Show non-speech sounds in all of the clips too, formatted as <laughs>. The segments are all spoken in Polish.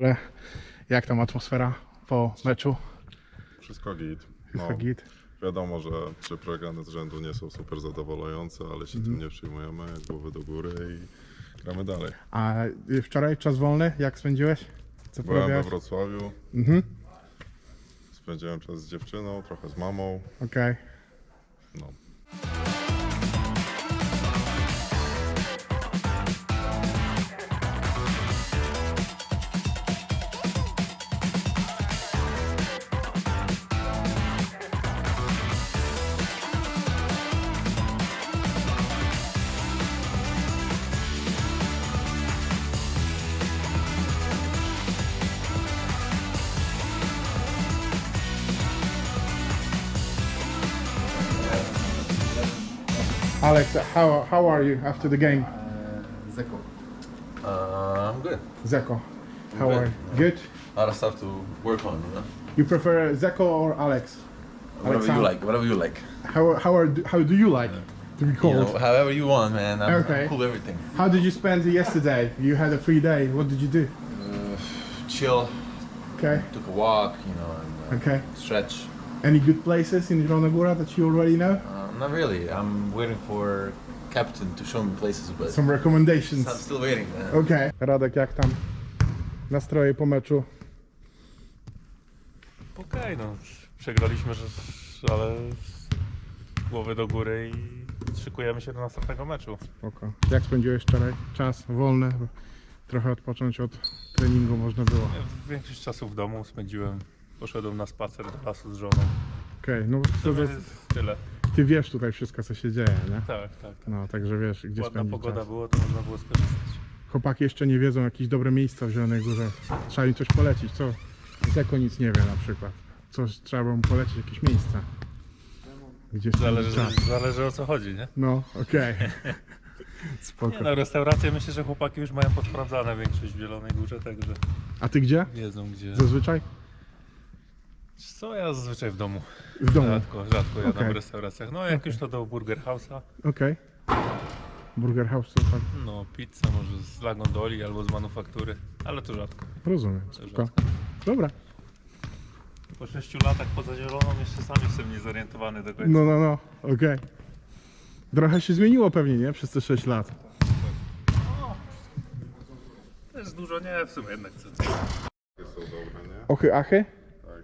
Ale jak tam atmosfera po meczu? Wszystko git. Wszystko No, git? wiadomo, że trzy przegrane z rzędu nie są super zadowalające, ale się tym nie przyjmujemy, głowy do góry i gramy dalej. A y, wczoraj czas wolny, jak spędziłeś? Co Byłem we porobiłeś? Wrocławiu, Mhm, spędziłem czas z dziewczyną, trochę z mamą. okej. No. Alex, how, how are you after the game? Zeko. Uh, I'm good. Zeko, how Good. are you? Good? A lot of stuff to work on, you know. You prefer Zeko or Alex? Whatever you like, whatever you like. How, how, are, how do you like to be You called? know, however you want, man. I'm, Okay. I'm cool everything. How did you spend yesterday? You had a free day. What did you do? Uh, chill, Okay, took a walk, you know, and uh, okay. stretch. Any good places in Zielona Góra that you already know? Not really. I'm waiting for captain to show me places, but Some recommendations. I'm still waiting, man. Okej. Radek, jak tam nastroje po meczu? Okej, no przegraliśmy, że, ale głowy do góry i szykujemy się do następnego meczu. Spoko. Jak spędziłeś wczoraj czas wolny? Trochę odpocząć od treningu można było. Większość czasu w domu spędziłem, poszedłem na spacer do lasu z żoną. Okej, no To to, to, jest tyle. Ty wiesz tutaj wszystko co się dzieje, nie? Tak, tak, tak. No, także wiesz gdzie Ładna spędzić pogoda czas. było, to można było skorzystać. Chłopaki jeszcze nie wiedzą jakieś dobre miejsca w Zielonej Górze. Trzeba im coś polecić, co? Zeko nic nie wie na przykład. Coś trzeba mu polecić, jakieś miejsca. Gdzie spędzić Zależy, czas. zależy o co chodzi, nie? No, okej. <laughs> Spoko. Nie no, restauracje myślę, że chłopaki już mają posprawdzane większość w Zielonej Górze, także A ty gdzie? wiedzą gdzie. Zazwyczaj? Co ja zazwyczaj w domu. W domu. Rzadko, rzadko jadam Okej. w restauracjach. No jak już to do Burger House'a. Okej. Burger House to tak. No, pizza może z Lagondoli albo z manufaktury, ale to rzadko. Rozumiem. Spoko. Dobra. Po 6 latach poza zieloną jeszcze sam jestem niezorientowany do końca. No, no, no. Okej. Trochę się zmieniło pewnie, nie? Przez te 6 lat. Też dużo nie, w sumie jednak co. Są dobre, nie? Ochy, achy?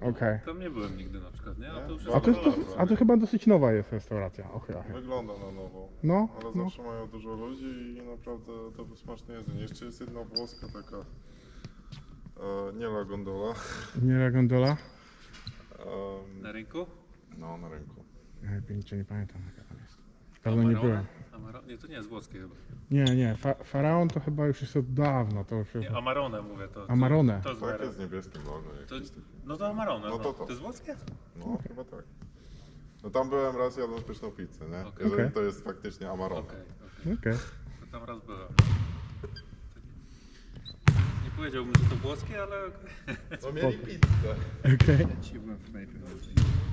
Okej. Tam nie byłem nigdy na przykład, nie? A to już A, to jest, to, a to chyba dosyć nowa jest restauracja. Ochy, achy. Wygląda na nowo. No, Ale no. zawsze mają dużo ludzi i naprawdę to smaczne jedzenie. Jeszcze jest jedna włoska taka, e, nie la gondola, Nie la gondola. Em, Na rynku? no na rynku. Ja lepiej niczego nie pamiętam jaka tam jest. Dawno nie byłem. Amaro... Nie, to nie jest włoskie chyba. Nie, nie. Fa Faraon to chyba już jest od dawna. To już jest... Nie, Amarone mówię to. to Amarone. To, to z Takie Merem. z niebieskim logo. To, jakieś takie. no to Amarone, No no, to to. to jest włoskie? No chyba tak. No tam byłem raz jadąc pyszną pizzę, nie? Okej. Jeżeli Okej. to jest faktycznie Amarone. Okej, okej. Okej. To tam raz byłem. Nie powiedziałbym, że to włoskie, ale No mieli pizzę. <laughs> Okej. Dzisiaj byłem w knajpie.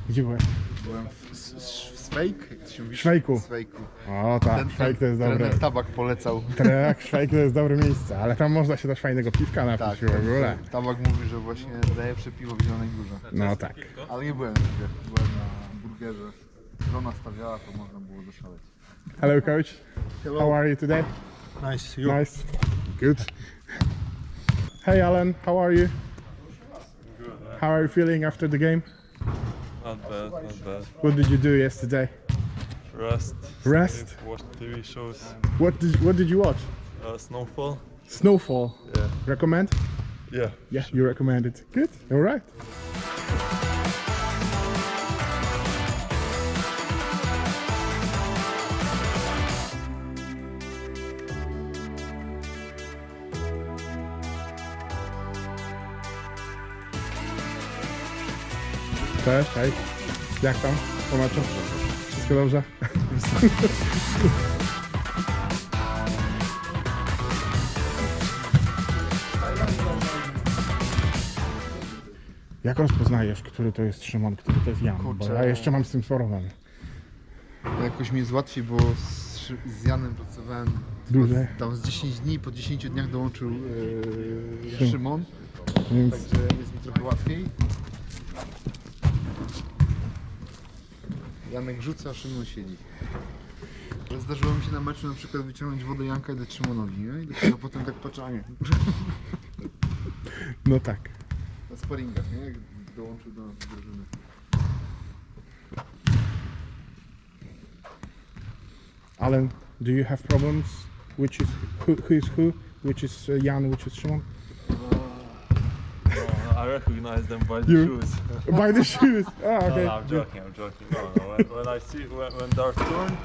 Gdzie byłeś? Byłem w, s- s- w Swejk, jak to się mówi? Szwejku. Swejku. O tak, szwajk to jest dobre. trener tabak polecał. Tak, szwajk to jest dobre miejsce, ale tam można się też fajnego piwka napić Tak, w ogóle. tabak mówi, że właśnie najlepsze piwo w Zielonej Górze. No tak. Ale nie byłem nigdzie. Byłem na burgerze. Żona stawiała, to można było zaszaleć. Hello coach. How are you today? Nice. Nice. Good. Hey Alan, how are you? How are you feeling after the game? Not bad, not bad. What did you do yesterday? Rest. Rest? sleep, Watch TV shows. What did what did you watch? Uh, snowfall. Snowfall. Yeah. Recommend? Yeah. Yeah, you recommend it. Good. All right. Cześć, hej. Jak tam po meczu? Wszystko dobrze? Jak rozpoznajesz, który to jest Szymon, który to jest Jan? Bo Kurczę. ja jeszcze mam z tym problem. Jakoś mi jest łatwiej, bo z, z Janem pracowałem Dłużej. Tam z 10 dni, po 10 dniach dołączył e, Szymon. Szymon. Więc Także jest mi trochę łatwiej. Janek rzuca, a Szymon siedzi. Ale zdarzyło mi się na meczu na przykład wyciągnąć wodę Janka i dać Szymonowi, nie? I dopiero <laughs> potem tak patrzanie no tak. na sparingach, nie? Jak dołączył do nas drużyny. Alan, do you have problems? Which is who, who is who? Which is uh, Jan? Which is Szymon? No, I recognize them by the You- shoes. <laughs> By the shoes. Ah, No, okay. no, I'm joking. I'm joking. No, no. When, when I see when, when they're turn,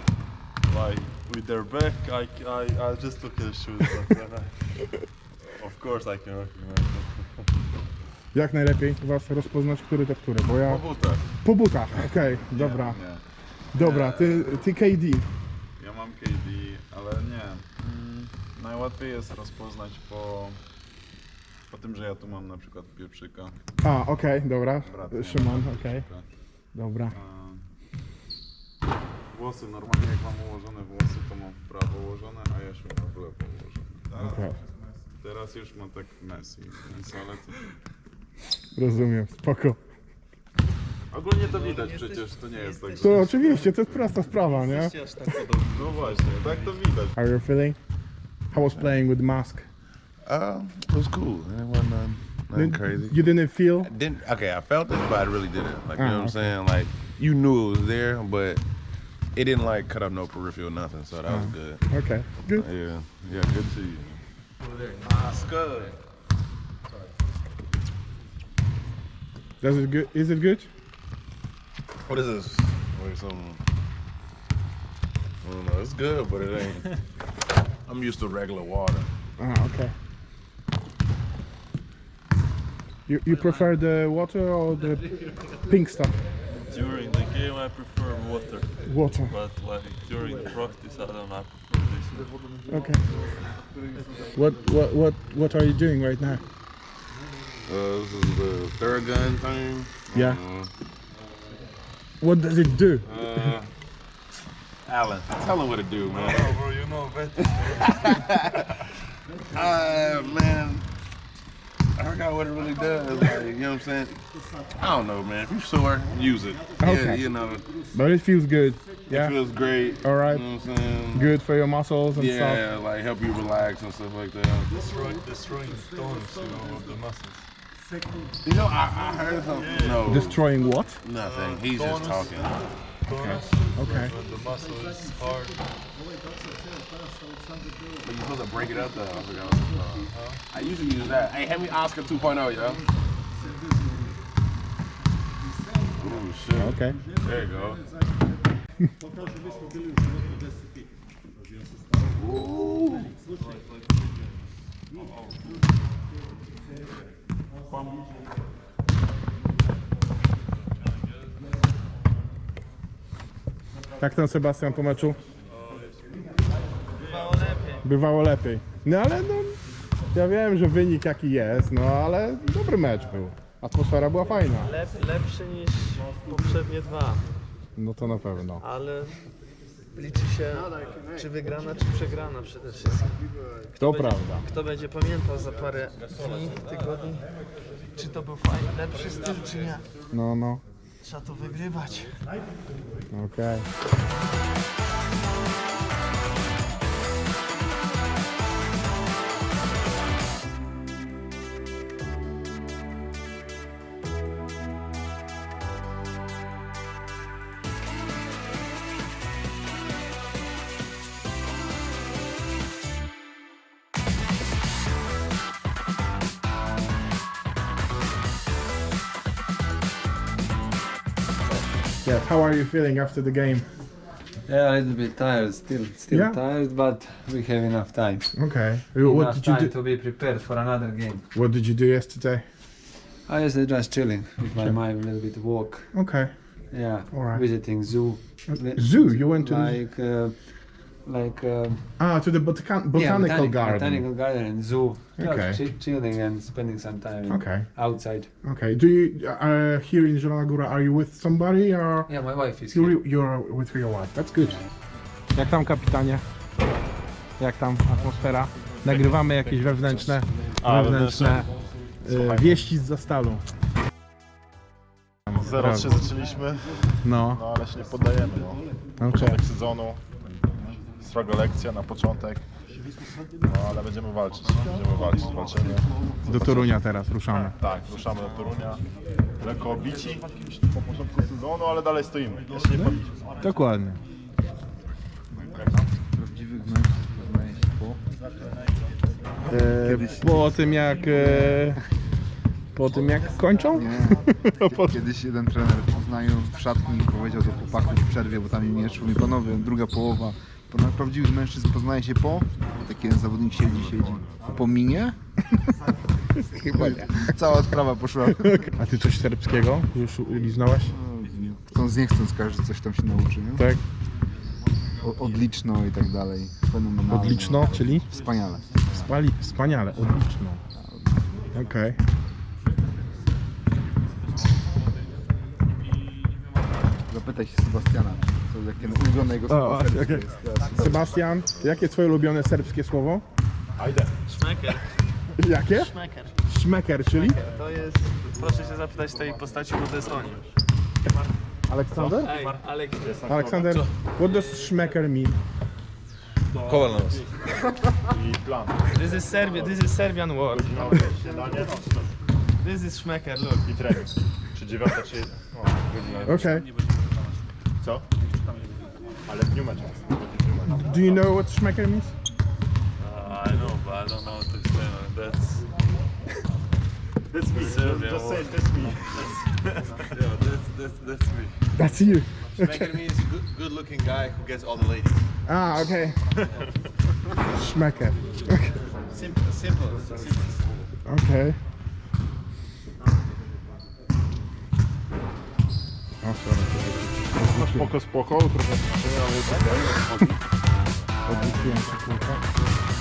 like with their back, I, I I just look at the shoes. But then I, of course, I can recognize them. <laughs> Jak najlepiej was rozpoznać, który to który? Bo ja... Po butach. Po butach, okej, dobra. Nie. Dobra, ty, ty KD. Ja mam KD, ale nie. Mm, najłatwiej jest rozpoznać po, po tym, że ja tu mam na przykład pieprzyka. A, okej, dobra. Brat Szymon, ma okej. pieprzyka. Dobra. A, Włosy, normalnie jak mam ułożone włosy, to mam w prawo ułożone, a Jasiu ma w lewo ułożone. Okej. Teraz już ma tak Messi, więc ale to... Rozumiem, spoko. Ogólnie to widać przecież, to nie jest tak, że... To oczywiście, to jest prosta sprawa, nie? No właśnie, tak to widać. How are you feeling? How was playing with mask? Uh, it was cool. It wasn't nothing, nothing crazy. You didn't feel? I didn't okay, I felt it, but I really didn't. Like you know what I'm saying? Like you knew it was there, but it didn't like cut up no peripheral nothing. So that was good. Okay, good. Yeah, yeah, good to see you. Scud. Does it good? Is it good? What is this? Wait, some. I don't know. It's good, but it ain't. <laughs> I'm used to regular water. Ah, okay. You, you prefer the water or the pink stuff? During the game, I prefer water, Water. but like during the practice, I don't know. I prefer this. Okay. What what what what are you doing right now? Uh, this is the third gun thing. Yeah. Uh, What does it do? uh, Alan, tell him what to do, man. Oh, bro, you know better. Uh, <laughs> man, I forgot what it really does. Like, you know what I'm saying? I don't know, man. If you're sore, use it. Yeah, Okay. you know, But it feels good. it Yeah. feels great. All right. You know what I'm saying? Good for your muscles and stuff. Yeah, like help you relax and stuff like that. destroying, destroying stones, you know, of the muscles. You know, I, I heard something. No, Destroying what? nothing. He's just talking. Tonus, Okay. when the muscle is hard. But you're supposed to break it up though. I forgot what it's called. I usually use that. Hey, hand me Oscar 2.0, yo. Ooh, shit. Okay. There you go. Ooh. Jak ten Sebastian po meczu? Bywało lepiej. No ale no, ja wiem, że wynik jaki jest, no ale dobry mecz był. Atmosfera była fajna. Lep, lepszy niż poprzednie dwa, No to na pewno. ale liczy się czy wygrana, czy przegrana przede wszystkim. To prawda. Kto będzie pamiętał za parę dni, tygodni, czy to był fajny, lepszy styl, czy nie. No, no. Trzeba to wygrywać. Okej. How are you feeling after the game? Yeah, a little bit tired, still still Yeah? tired, but we have enough time. Okay. What enough did you time do? to be prepared for another game. What did you do yesterday? I was just chilling with my mind, a little bit of walk. Okay. Yeah, Alright. visiting zoo. Zoo? You went to the, like uh, like uh, ah to the yeah, botanical botanic- garden. botanical garden and zoo. Just Okay. chi- chilling and spending some time Okay. outside. Okay. Do you uh, here in Zielona Góra? Are you with somebody or Yeah, my wife is here. you're, you're with your wife? That's good. Jak tam kapitanie? Jak tam atmosfera? Nagrywamy jakieś wewnętrzne, A, wewnętrzne e, wieści z zastalu. 0-3 zaczęliśmy, No, no ale się nie poddajemy. No. okej. Początek sezonu, sroga lekcja na początek. No ale będziemy walczyć, będziemy walczyć, walczymy. Do Torunia teraz ruszamy. Tak, ruszamy do Torunia. Lekko obici po początku sezonu, ale dalej stoimy. Jeszcze nie padliśmy. Dokładnie. Prawdziwych mężczyzn poznaje się po... E, po tym jak... E, po tym jak kończą? Nie. <laughs> Kiedyś jeden trener poznając w szatni powiedział do chłopaków w przerwie, bo tam im nie szło, mi panowie, druga połowa. Ponad prawdziwych mężczyzn poznaje się po... Taki jeden zawodnik siedzi, siedzi. Po minie? <laughs> Chyba nie. Cała sprawa poszła. A ty coś serbskiego już liznąłeś? Chcąc nie chcąc każdy coś tam się nauczy, nie? Tak? O, odliczno i tak dalej. Fenomenalnie. Odliczno, czyli? Wspaniale. Wspali, wspaniale, odliczno. Okej. Zapytaj się Sebastiana, jakie ulubione jego słowo O, serbskie okej. jest teraz. Sebastian, jakie twoje ulubione serbskie słowo? Ajde. Szmeker. Jakie? Szmeker. Szmeker, czyli? To jest... Proszę się zapytać tej postaci, bo to jest oni. Aleksander? Ej, Alek... Aleksander, what does szmeker mean? Kovalos. I plan. This is Serbia, this is Serbian word. Śniadanie This is Szmeker, look. i trening. Czy dziewiąta, czy... O, godzina. Okej. Co? Ale w dniu meczu. Do you know what Schmecker means? Uh, I know, but I don't know what to explain. That's That's me. Serbia, Just say what? that's me. yeah, that's that's that's me. That's you. Schmecker means good, good looking guy who gets all the ladies. Ah, okej. <laughs> Szmeker. Simple, simple. simple. Okej. O, sorry. Spoko, spoko, trochę ale jest okej. <laughs> Odliczyłem się kurwa.